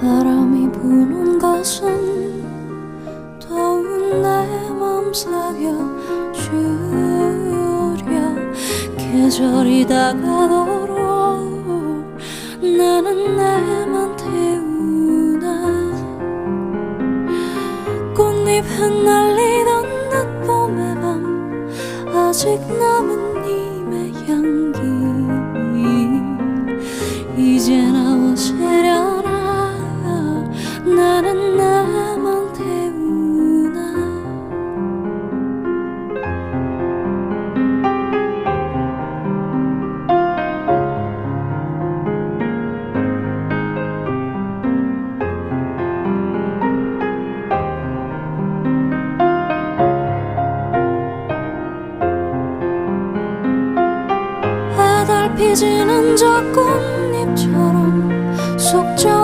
바람이 부는 것은 더운 내맘 사겨주려. 계절이 다가도록 나는 내만 태우나. 꽃잎 흩날리던 늦봄의 밤 아직 남은 님의 향기. 이제 나오 피지는 저 꽃잎처럼 속적